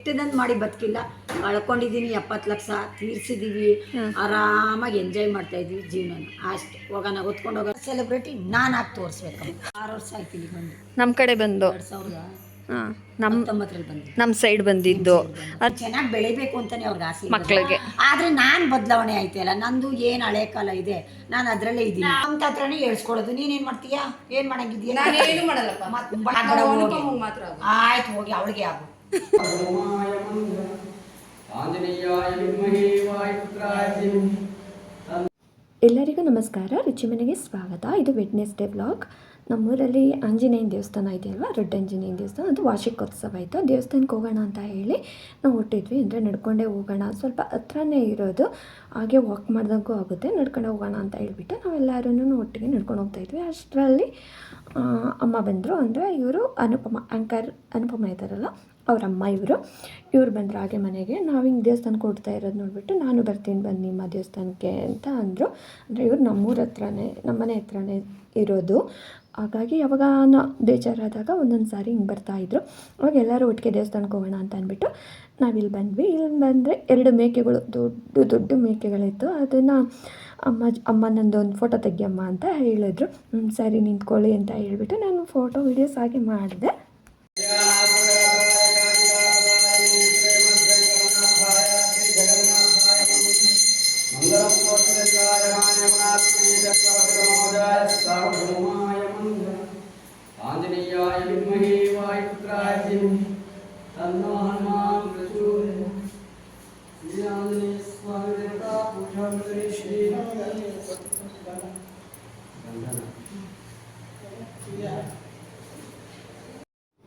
ಕೆಟ್ಟದಂತ ಮಾಡಿ ಬದುಕಿಲ್ಲ. ಕಳ್ಕೊಂಡಿದ್ದೀನಿ ಎಪ್ಪತ್ತು ಲಕ್ಷ ತೀರ್ಸಿದೀವಿ. ಆರಾಮಾಗಿ ಎಂಜಾಯ್ ಮಾಡ್ತಾ ಇದೀವಿ ಜೀವನ ಅಷ್ಟೇ. ಹೋಗೋಣ ಹೊತ್ಕೊಂಡು ಹೋಗೋ ಸೆಲೆಬ್ರಿಟಿ ನಾನು ಆಗಿ ತೋರಿಸ್ಬೇಕು. ಆರು ವರ್ಷ ಆಯ್ತು ಇಲ್ಲಿ ಬಂದು. ನಮ್ಮ ಕಡೆ ಬಂದು. ಎರಡು ಸಾವಿರದ ನಮ್ಮ ಹತ್ತೊಂಬತ್ತರಲ್ಲಿ ಬಂದು ನಮ್ಮ ಸೈಡ್ ಬಂದಿದ್ದು. ಅದು ಚೆನ್ನಾಗಿ ಬೆಳಿಬೇಕು ಅಂತಾನೆ ಅವ್ರಿಗೆ ಆಸೆ ಇರೋದು. ಮಕ್ಳಿಗೆ. ಆದ್ರೆ ನಾನು ಬದಲಾವಣೆ ಆಯ್ತಲ್ಲ ನಂದು ಏನ್ ಹಳೆ ಕಾಲ ಇದೆ ನಾನು ಅದ್ರಲ್ಲೇ ಇದ್ದೀನಿ. ನಮ್ಮ ಹತ್ರನೇ ಹೇಳ್ಸ್ಕೊಡೋದು ನೀನೇನ್ ಮಾಡ್ತೀಯಾ? ಏನ್ ಮಾಡಂಗಿದ್ಯಾ ನಾನೇನು ಮಾಡಲ್ಲಪ್ಪ. ಮತ್ತ್ ಬಾಗಡ ಹೋಗಿ. ಮಾತ್ರ ಆಗೋದು. ಆಯ್ತು ಹೋಗಿ ಅವಳಿಗೆ ಆಗು. ಎಲ್ಲರಿಗೂ ನಮಸ್ಕಾರ. ರುಚಿ ಮನೆಗೆ ಸ್ವಾಗತ. ಇದು ವೆಡ್ನೆಸ್ಡೇ ವ್ಲಾಗ್ ನಮ್ಮೂರಲ್ಲಿ ಆಂಜನೇಯನ ದೇವಸ್ಥಾನ ಇದೆಯಲ್ವಾ ದೊಡ್ಡ ಆಂಜನೇಯನ ದೇವಸ್ಥಾನ. ಅದು ವಾರ್ಷಿಕೋತ್ಸವ ಆಯಿತು. ದೇವಸ್ಥಾನಕ್ಕೆ ಹೋಗೋಣ ಅಂತ ಹೇಳಿ ನಾವು ಹೊಟ್ಟಿದ್ವಿ. ಅಂದರೆ ನಡ್ಕೊಂಡೇ ಹೋಗೋಣ. ಸ್ವಲ್ಪ ಹತ್ರನೇ ಇರೋದು. ಹಾಗೆ ವಾಕ್ ಮಾಡ್ದಂಗೂ ಆಗುತ್ತೆ. ನಡ್ಕೊಂಡೆ ಹೋಗೋಣ ಅಂತ ಹೇಳ್ಬಿಟ್ಟು ನಾವೆಲ್ಲರೂ ಒಟ್ಟಿಗೆ ನಡ್ಕೊಂಡು ಹೋಗ್ತಾ ಇದ್ವಿ. ಅಷ್ಟರಲ್ಲಿ ಅಮ್ಮ ಬಂದರು. ಅಂದರೆ ಇವರು ಅನುಪಮ ಆಂಕರ್ ಅನುಪಮ ಇದ್ದಾರಲ್ಲ ಅವ್ರ ಅಮ್ಮ ಇವರು. ಇವ್ರು ಬಂದರು ಹಾಗೆ ಮನೆಗೆ. ನಾವು ಹಿಂಗೆ ದೇವಸ್ಥಾನಕ್ಕೆ ಕೊಡ್ತಾ ಇರೋದು ನೋಡಿಬಿಟ್ಟು ನಾನು ಬರ್ತೀನಿ, ಬನ್ನಿ ನಿಮ್ಮ ದೇವಸ್ಥಾನಕ್ಕೆ ಅಂತ ಅಂದರು. ಅಂದರೆ ಇವ್ರು ನಮ್ಮೂರ ಹತ್ರನೇ ನಮ್ಮನೆ ಹತ್ರನೇ ಇರೋದು. ಹಾಗಾಗಿ ಯಾವಾಗ ನಾ, ಬೇಜಾರಾದಾಗ ಒಂದೊಂದು ಸಾರಿ ಹಿಂಗೆ ಬರ್ತಾಯಿದ್ರು ಅವಾಗ ಎಲ್ಲರೂ ಒಟ್ಟಿಗೆ ದೇವಸ್ಥಾನಕ್ಕೆ ಹೋಗೋಣ ಅಂತ ಅಂದ್ಬಿಟ್ಟು ನಾವಿಲ್ಲಿ ಬಂದ್ವಿ. ಇಲ್ಲಿ ಬಂದರೆ ಎರಡು ಮೇಕೆಗಳು, ದೊಡ್ಡ ದೊಡ್ಡ ಮೇಕೆಗಳಿತ್ತು. ಅದನ್ನು ಅಮ್ಮ ಅಮ್ಮ ನಂದು ಒಂದು ಫೋಟೋ ತೆಗಿಯಮ್ಮ ಅಂತ ಹೇಳಿದ್ರು. ಸರಿ ನಿಂತ್ಕೊಳ್ಳಿ ಅಂತ ಹೇಳಿಬಿಟ್ಟು ನಾನು ಫೋಟೋ ವೀಡಿಯೋಸ್ ಹಾಗೆ ಮಾಡಿದೆ.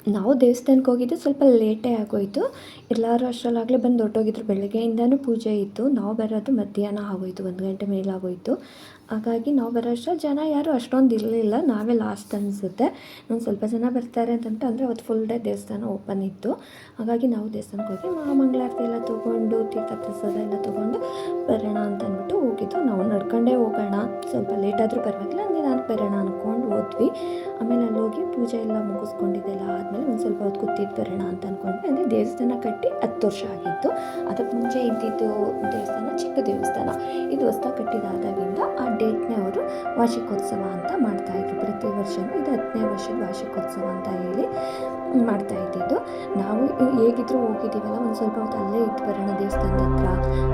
ನಾವು ದೇವಸ್ಥಾನಕ್ಕೆ ಹೋಗಿದ್ದು ಸ್ವಲ್ಪ ಲೇಟೇ ಆಗೋಯಿತು. ಎಲ್ಲರೂ ಅಷ್ಟರಲ್ಲಾಗಲೇ ಬಂದು ಹೊರಟೋಗಿದ್ರು. ಬೆಳಗ್ಗೆಯಿಂದನೂ ಪೂಜೆ ಇತ್ತು. ನಾವು ಬರೋದು ಮಧ್ಯಾಹ್ನ ಆಗೋಯಿತು. ಒಂದು ಗಂಟೆ ಮೇಲಾಗೋಯಿತು. ಹಾಗಾಗಿ ನಾವು ಬರೋ ಅಷ್ಟರಲ್ಲಿ ಜನ ಯಾರು ಅಷ್ಟೊಂದು ಇರಲಿಲ್ಲ. ನಾವೇ ಲಾಸ್ಟ್ ಅನಿಸುತ್ತೆ. ನಾನು ಸ್ವಲ್ಪ ಜನ ಬರ್ತಾರೆ ಅಂತಂದರೆ ಅಂದರೆ ಅವತ್ತು ಫುಲ್ ಡೇ ದೇವಸ್ಥಾನ ಓಪನ್ ಇತ್ತು. ಹಾಗಾಗಿ ನಾವು ದೇವಸ್ಥಾನಕ್ಕೆ ಹೋಗಿ ಮಂಗಳಾರತಿ ಎಲ್ಲ ತೊಗೊಂಡು ತೀರ್ಥ ಪ್ರಸಾದ ಎಲ್ಲ ತೊಗೊಂಡು ಬರೋಣ ಅಂತ ಅಂದ್ಬಿಟ್ಟು ಹೋಗಿದ್ದು. ನಾವು ನಡ್ಕೊಂಡೇ ಹೋಗೋಣ. ಸ್ವಲ್ಪ ಲೇಟಾದರೂ ಪರವಾಗಿಲ್ಲ. ನಿಧಾನಕ್ಕೆ ಬರೋಣ ಅಂದ್ಕೊಂಡು ಹೋದ್ವಿ. ಆಮೇಲೆ ಅಲ್ಲಿ ಹೋಗಿ ಪೂಜೆ ಎಲ್ಲ ಮುಗಿಸ್ಕೊಂಡಿದ್ದೆಲ್ಲ ಆದಮೇಲೆ ಒಂದು ಸ್ವಲ್ಪ ಹೊತ್ತು ಕೂತಿದ್ದು ಬರೋಣ ಅಂತ ಅಂದ್ಕೊಂಡ್ವಿ ಅಂದರೆ ದೇವಸ್ಥಾನ ಕಟ್ಟಿ ಹತ್ತು ವರ್ಷ ಆಗಿತ್ತು. ಅದಕ್ಕೆ ಮುಂಚೆ ಇದ್ದಿದ್ದು ದೇವಸ್ಥಾನ ಚಿಕ್ಕ ದೇವಸ್ಥಾನ. ಇದು ಹೊಸ್ದಾಗಿ ಕಟ್ಟಿದಾದಾಗಿಂದ ಆ ಡೇಟ್ನೇ ಅವರು ವಾರ್ಷಿಕೋತ್ಸವ ಅಂತ ಮಾಡ್ತಾಯಿದ್ರು ಪ್ರತಿ ವರ್ಷವೂ ಇದು ಹತ್ತನೇ ವರ್ಷದ ವಾರ್ಷಿಕೋತ್ಸವ ಅಂತ ಹೇಳಿ ಮಾಡ್ತಾ ಇದ್ದಿದ್ದು. ನಾವು ಹೇಗಿದ್ರು ಹೋಗಿದ್ದೀವಲ್ಲ, ಒಂದು ಸ್ವಲ್ಪ ಹೊತ್ತು ಅಲ್ಲೇ ಇದ್ದು ಬರೋಣ ದೇವಸ್ಥಾನದ ಹತ್ರ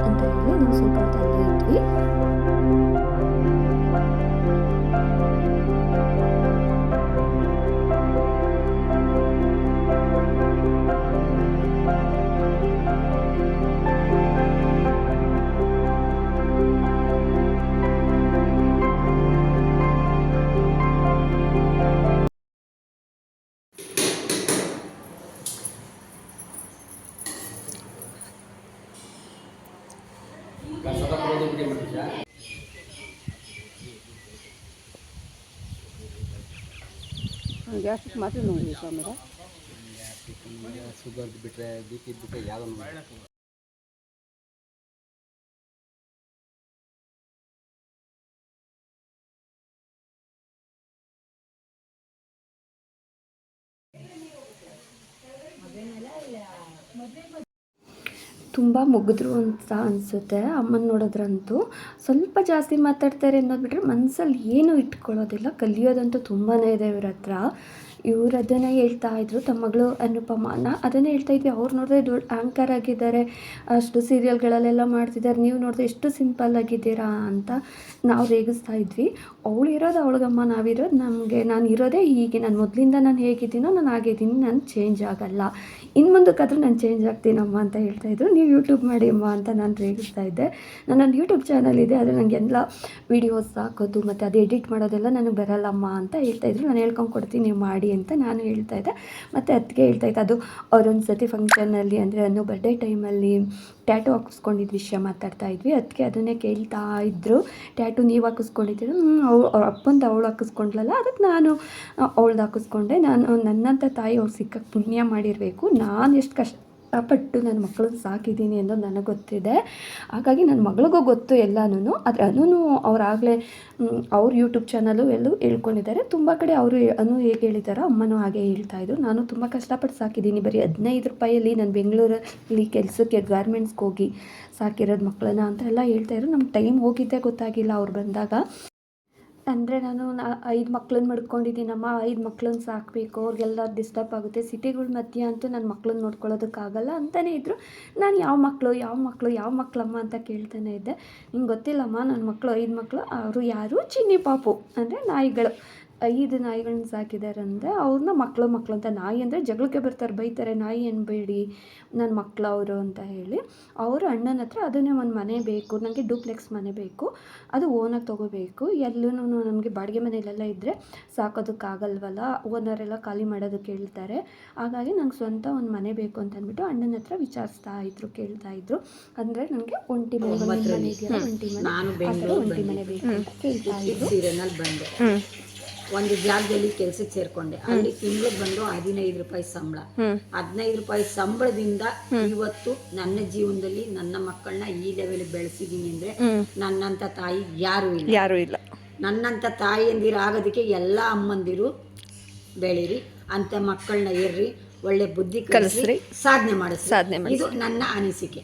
ಅಂತ ಹೇಳಿ ನಾವು ಸ್ವಲ್ಪ ಹೊತ್ತು ಅಲ್ಲೇ ಇದ್ವಿ. ಗ್ಯಾಸ್ಟ್ರಿಕ್ ಮಾತ್ರ ನೋಡಿ ಸ್ವಾಮಿ ಶುಗರ್ ಬಿಟ್ರೆ ಬಿ ಪಿ ಬಿಟ್ರೆ ಯಾವ್ದು ತುಂಬ ಮುಗಿದ್ರು ಅಂತ ಅನಿಸುತ್ತೆ. ಅಮ್ಮನ ನೋಡಿದ್ರಂತೂ ಸ್ವಲ್ಪ ಜಾಸ್ತಿ ಮಾತಾಡ್ತಾರೆ ಅನ್ನೋದು ಬಿಟ್ಟರೆ ಮನಸ್ಸಲ್ಲಿ ಏನೂ ಇಟ್ಕೊಳ್ಳೋದಿಲ್ಲ. ಕಲಿಯೋದಂತೂ ತುಂಬಾ ಇದೆ ಇವ್ರ ಹತ್ರ. ಇವ್ರು ಅದನ್ನೇ ಹೇಳ್ತಾ ಇದ್ರು. ತಮ್ಮ ಮಗಳು ಅನುಪಮಾನ ಅದನ್ನೇ ಹೇಳ್ತಾ ಇದ್ವಿ. ಅವ್ರು ನೋಡಿದ್ರೆ ದೊಡ್ಡ ಆ್ಯಂಕರ್ ಆಗಿದ್ದಾರೆ. ಅಷ್ಟು ಸೀರಿಯಲ್ಗಳಲ್ಲೆಲ್ಲ ಮಾಡ್ತಿದ್ದಾರೆ. ನೀವು ನೋಡಿದ್ರೆ ಎಷ್ಟು ಸಿಂಪಲ್ ಆಗಿದ್ದೀರಾ ಅಂತ ನಾವು ರೇಗಿಸ್ತಾ ಇದ್ವಿ. ಅವಳು ಇರೋದು ಅವಳಿಗಮ್ಮ ನಾವಿರೋದು ನಮಗೆ. ನಾನು ಇರೋದೇ ಹೀಗೆ. ನಾನು ಮೊದಲಿಂದ ನಾನು ಹೇಗಿದ್ದೀನೋ ನಾನು ಆಗಿದ್ದೀನಿ ನಾನು ಚೇಂಜ್ ಆಗಲ್ಲ. ಇನ್ನು ಮುಂದಕ್ಕಾದರೂ ನಾನು ಚೇಂಜ್ ಆಗ್ತೀನಮ್ಮ ಅಂತ ಹೇಳ್ತಾ ಇದ್ದರು ನೀವು ಯೂಟ್ಯೂಬ್ ಮಾಡಿ ಅಮ್ಮ ಅಂತ ನಾನು ರೇಗಿಸ್ತಾ ಇದ್ದೆ. ನನ್ನದು ಯೂಟ್ಯೂಬ್ ಚಾನಲ್ ಇದೆ, ಆದರೆ ನನಗೆ ಎಲ್ಲ ವೀಡಿಯೋಸ್ ಹಾಕೋದು ಮತ್ತು ಅದು ಎಡಿಟ್ ಮಾಡೋದೆಲ್ಲ ನನಗೆ ಬರಲ್ಲಮ್ಮ ಅಂತ ಹೇಳ್ತಾ ಇದ್ರು. ನಾನು ಹೇಳ್ಕೊಂಡು ಕೊಡ್ತೀನಿ ನೀವು ಮಾಡಿ ಅಂತ ನಾನು ಹೇಳ್ತಾ ಇದ್ದೆ. ಮತ್ತು ಅದಕ್ಕೆ ಹೇಳ್ತಾ ಇದ್ದೆ, ಅದು ಅವ್ರೊಂದು ಸತಿ ಫಂಕ್ಷನಲ್ಲಿ ಅಂದರೆ ಅನ್ನೋ ಬರ್ಡೇ ಟೈಮಲ್ಲಿ ಟ್ಯಾಟು ಹಾಕಿಸ್ಕೊಂಡಿದ್ದ ವಿಷಯ ಮಾತಾಡ್ತಾ ಇದ್ವಿ. ಅದಕ್ಕೆ ಅದನ್ನೇ ಕೇಳ್ತಾ ಇದ್ದರು ಟ್ಯಾಟು ನೀವು ಹಾಕಿಸ್ಕೊಂಡಿದ್ದೀರ? ಅವ್ಳು ಅವ್ರ ಅಪ್ಪಂದು ಅವಳು ಹಾಕಿಸ್ಕೊಂಡ್ಲಲ್ಲ ಅದಕ್ಕೆ ನಾನು ಅವಳ್ದು ಹಾಕಿಸ್ಕೊಂಡೆ. ನಾನು ನನ್ನಂಥ ತಾಯಿ ಅವ್ರು ಸಿಕ್ಕಕ್ಕೆ ಪುಣ್ಯ ಮಾಡಿರಬೇಕು. ನಾನು ಎಷ್ಟು ಕಷ್ಟ ಕಷ್ಟಪಟ್ಟು ನನ್ನ ಮಕ್ಕಳನ್ನ ಸಾಕಿದ್ದೀನಿ ಅನ್ನೋದು ನನಗೆ ಗೊತ್ತಿದೆ. ಹಾಗಾಗಿ ನನ್ನ ಮಗಳಿಗೂ ಗೊತ್ತು ಎಲ್ಲನೂ ಆದರೆ ಅನು ಅವರಾಗಲೇ ಅವ್ರ ಯೂಟ್ಯೂಬ್ ಚಾನಲು ಎಲ್ಲೂ ಹೇಳ್ಕೊಂಡಿದ್ದಾರೆ. ತುಂಬ ಕಡೆ ಅವರು ಅನು ಹೇಗೆ ಹೇಳಿದಾರೋ ಅಮ್ಮನೂ ಹಾಗೆ ಹೇಳ್ತಾ ಇದ್ರು. ನಾನು ತುಂಬ ಕಷ್ಟಪಟ್ಟು ಸಾಕಿದ್ದೀನಿ. ಬರೀ ಹದಿನೈದು ರೂಪಾಯಲ್ಲಿ ನಾನು ಬೆಂಗಳೂರಲ್ಲಿ ಕೆಲಸಕ್ಕೆ ಗಾರ್ಮೆಂಟ್ಸ್ಗೆ ಹೋಗಿ ಸಾಕಿರೋದು ಮಕ್ಕಳನ್ನ ಅಂತೆಲ್ಲ ಹೇಳ್ತಾ ಇದ್ರು. ನಮ್ಮ ಟೈಮ್ ಹೋಗಿದ್ದೇ ಗೊತ್ತಾಗಿಲ್ಲ ಅವ್ರು ಬಂದಾಗ. ಅಂದರೆ ನಾನು ಐದು ಮಕ್ಳನ್ನ ಮಡ್ಕೊಂಡಿದ್ದೀನಮ್ಮ, ಐದು ಮಕ್ಳನ್ನ ಸಾಕಬೇಕು, ಅವ್ರಿಗೆಲ್ಲ ಡಿಸ್ಟರ್ಬ್ ಆಗುತ್ತೆ. ಸಿಟಿಗಳ ಮಧ್ಯೆ ಅಂತೂ ನನ್ನ ಮಕ್ಳನ್ನ ನೋಡ್ಕೊಳ್ಳೋದಕ್ಕಾಗಲ್ಲ ಅಂತಲೇ ಇದ್ದರು ನಾನು ಯಾವ ಮಕ್ಕಳು ಯಾವ ಮಕ್ಕಳು ಯಾವ ಮಕ್ಕಳಮ್ಮ ಅಂತ ಕೇಳ್ತಾನೆ ಇದ್ದೆ. ನಿಂಗೆ ಗೊತ್ತಿಲ್ಲಮ್ಮ ನನ್ನ ಮಕ್ಕಳು ಐದು ಮಕ್ಕಳು ಅವರು ಯಾರು? ಚಿನ್ನಿ ಪಾಪು, ಅಂದರೆ ನಾಯಿಗಳು. ಐದು ನಾಯಿಗಳನ್ನ ಸಾಕಿದ್ದಾರೆ ಅಂದರೆ ಅವ್ರನ್ನ ಮಕ್ಕಳು ಮಕ್ಕಳು ಅಂತ ನಾಯಿ ಅಂದರೆ ಜಗಳಕ್ಕೆ ಬರ್ತಾರೆ ಬೈತಾರೆ ನಾಯಿ ಅನ್ಬೇಡಿ ನನ್ನ ಮಕ್ಕಳು ಅವರು ಅಂತ ಹೇಳಿ ಅವರು ಅಣ್ಣನ ಹತ್ರ ಅದನ್ನೇ ಒಂದು ಮನೆ ಬೇಕು ನನಗೆ ಡೂಪ್ಲೆಕ್ಸ್ ಮನೆ ಬೇಕು ಅದು ಓನಾಗಿ ತೊಗೋಬೇಕು. ಎಲ್ಲೂ ನಮಗೆ ಬಾಡಿಗೆ ಮನೆಯಲ್ಲೆಲ್ಲ ಇದ್ದರೆ ಸಾಕೋದಕ್ಕಾಗಲ್ವಲ್ಲ ಓನರೆಲ್ಲ ಖಾಲಿ ಮಾಡೋದಕ್ಕೆ ಹೇಳ್ತಾರೆ ಹಾಗಾಗಿ ನಂಗೆ ಸ್ವಂತ ಒಂದು ಮನೆ ಬೇಕು ಅಂತ ಅಂದ್ಬಿಟ್ಟು ಅಣ್ಣನ ಹತ್ರ ವಿಚಾರಿಸ್ತಾ ಇದ್ರು ಕೇಳ್ತಾ ಇದ್ರು. ಅಂದರೆ ನನಗೆ ಒಂಟಿ ಮನೆ ಒಂಟಿ ಮನೆ. ಒಂಟಿ ಮನೆ ಬೇಕು ಅಂತ ಕೇಳ್ತಾ ಇದ್ರು. ಸೀರೆನಲ್ಲಿ ಬಂದೆ. ಒಂದು ಜಾಗದಲ್ಲಿ ಕೆಲ್ಸಕ್ಕೆ ಸೇರ್ಕೊಂಡೆ. ಅಲ್ಲಿ ತಿಂಗಳಿಗೆ ಬಂದು ಹದಿನೈದು ರೂಪಾಯಿ ಸಂಬಳ. ಹದಿನೈದು ರೂಪಾಯಿ ಸಂಬಳದಿಂದ ಇವತ್ತು ನನ್ನ ಜೀವನದಲ್ಲಿ ನನ್ನ ಮಕ್ಕಳನ್ನ ಈ ಲೆವೆಲ್ ಬೆಳೆಸಿದೀನಿ ಅಂದ್ರೆ ನನ್ನಂತ ತಾಯಿ ಯಾರು ಇಲ್ಲ. ಯಾರು ಇಲ್ಲ. ನನ್ನಂತ ತಾಯಿಯಂದಿರು ಆಗೋದಕ್ಕೆ ಎಲ್ಲ ಅಮ್ಮಂದಿರು ಬೆಳೀರಿ ಅಂತ ಮಕ್ಕಳನ್ನ ಏರ್ರಿ ಒಳ್ಳೆ ಬುದ್ಧಿ ಕಲಿಸ್ರಿ ಸಾಧನೆ ಮಾಡಿಸ್ರಿ. ಸಾಧನೆ ಇದು ನನ್ನ ಅನಿಸಿಕೆ.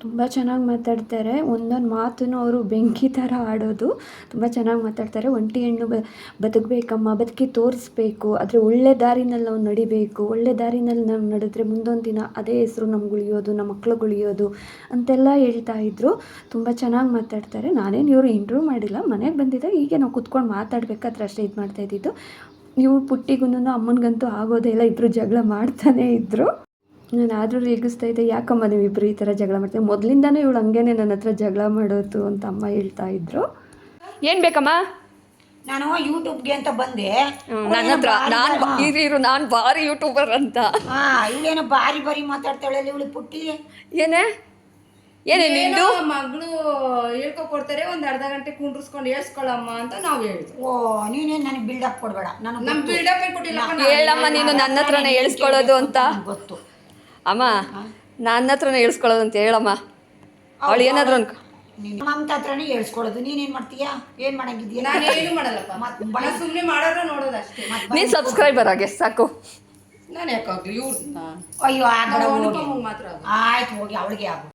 ತುಂಬ ಚೆನ್ನಾಗಿ ಮಾತಾಡ್ತಾರೆ. ಒಂದೊಂದು ಮಾತನ್ನು ಅವರು ಬೆಂಕಿ ಥರ ಆಡೋದು. ತುಂಬ ಚೆನ್ನಾಗಿ ಮಾತಾಡ್ತಾರೆ. ಒಂಟಿ ಹೆಣ್ಣು ಬ, ಬದುಕಬೇಕಮ್ಮ, ಬದುಕಿ ತೋರಿಸ್ಬೇಕು. ಆದರೆ ಒಳ್ಳೆ ದಾರಿನಲ್ಲಿ ನಾವು ನಡಿಬೇಕು. ಒಳ್ಳೆ ದಾರಿನಲ್ಲಿ ನಾವು ನಡೆದ್ರೆ ಮುಂದೊಂದು ದಿನ ಅದೇ ಹೆಸರು ನಮ್ಗೆ ಉಳಿಯೋದು, ನಮ್ಮ ಮಕ್ಳಿಗೆ ಉಳಿಯೋದು ಅಂತೆಲ್ಲ ಹೇಳ್ತಾ ಇದ್ರು. ತುಂಬ ಚೆನ್ನಾಗಿ ಮಾತಾಡ್ತಾರೆ. ನಾನೇನು ಇವರು ಇಂಟ್ರ್ಯೂ ಮಾಡಿಲ್ಲ. ಮನೆಗೆ ಬಂದಿದ್ದಾಗ ಹೀಗೆ ನಾವು ಕುತ್ಕೊಂಡು ಮಾತಾಡ್ಬೇಕಾದ್ರೆ ಅಷ್ಟೇ ಇದು ಮಾಡ್ತಾ ಇದ್ದಿದ್ದು. ಇವ್ರು ಪುಟ್ಟಿಗೂ ಅಮ್ಮನಿಗಂತೂ ಆಗೋದೇ ಇಲ್ಲ. ಇಬ್ಬರು ಜಗಳ ಮಾಡ್ತಾನೇ ಇದ್ದರು ನಾನು ಆದರೂ ರೇಗಿಸ್ತಾ ಇದ್ದೆ. ಯಾಕಮ್ಮ ನೀವು ಇಬ್ಬರು ಈ ಥರ ಜಗಳ ಮಾಡ್ತೀವಿ ಮೊದಲಿಂದನೂ ಇವಳು ಹಂಗೇನೆ ನನ್ನ ಹತ್ರ ಜಗಳ ಮಾಡೋದು ಅಂತ ಅಮ್ಮ ಹೇಳ್ತಾ ಇದ್ರು. ಏನು ಬೇಕಮ್ಮ? ನಾನು ಯೂಟ್ಯೂಬ್ಗೆ ಅಂತ ಬಂದೆ. ನನ್ನ ಹತ್ರ ನಾನು ಇರು ನಾನು ಭಾರಿ ಯೂಟ್ಯೂಬರ್ ಅಂತ. ಇವಳೇನೋ ಬಾರಿ ಬಾರಿ ಮಾತಾಡ್ತಾಳೆ ಇವಳು ಪುಟ್ಟಿ? ಏನೇ? ಏನೇ ನಿಂದು? ಮಗಳು ಹೇಳ್ಕೊ ಕೊಡ್ತಾರೆ ಒಂದ್ ಅರ್ಧ ಗಂಟೆ ಕುಂಡ್ರಿಸ್ಕೊಂಡು ಹೇಳ್ಸ್ಕೊಳಮ್ಮ ಅಂತ ನಾವ್ ಹೇಳಿದ್ವಿ. ಓ ನೀನೇನು ನನಗೆ ಬಿಲ್ಡಪ್ ಕೊಡಬೇಡ. ನಮ್ ಬಿಲ್ಡಪ್ ಕೊಟ್ಟಿಲ್ಲಪ್ಪ ಹೇಳಮ್ಮ ನೀನು ನನ್ನ ಹತ್ರನೇ ಹೇಳ್ಸ್ಕೊಳ್ಳೋದು ಅಂತ. ಗೊತ್ತು. ಅಮ್ಮ ನನ್ನ ಹತ್ರನೇ ಹೇಳ್ಸ್ಕೊಳ್ಳೋದು ಅಂತ ಹೇಳಮ್ಮ. ಅವಳು ಏನಾದ್ರು ಅನ್ಕೊ ನೀನು ಮಮತಾ ಹತ್ರನೇ ಹೇಳ್ಸ್ಕೊಳ್ಳೋದು. ನೀನೇನ್ ಮಾಡ್ತೀಯಾ? ಏನ್ ಮಾಡಂಗಿದ್ಯಾ ನಾನು ಏನು ಮಾಡಲ್ಲಪ್ಪ. ನಾನು ಸುಮ್ಮನೆ ಮಾಡೋರು ನೋಡೋದು ಅಷ್ಟೇ. ನೀನು ಸಬ್ಸ್ಕ್ರೈಬರ್ ಆಗಿ ಸಾಕು. ನಾನು ಯಾಕಾಗ್ಲಿ ಇವ್ರನ್ನ ಅಯ್ಯೋ ಆಗ ಮಾತ್ರ. ಆಯ್ತು ಹೋಗಿ ಅವಳಿಗೆ ಆಗು.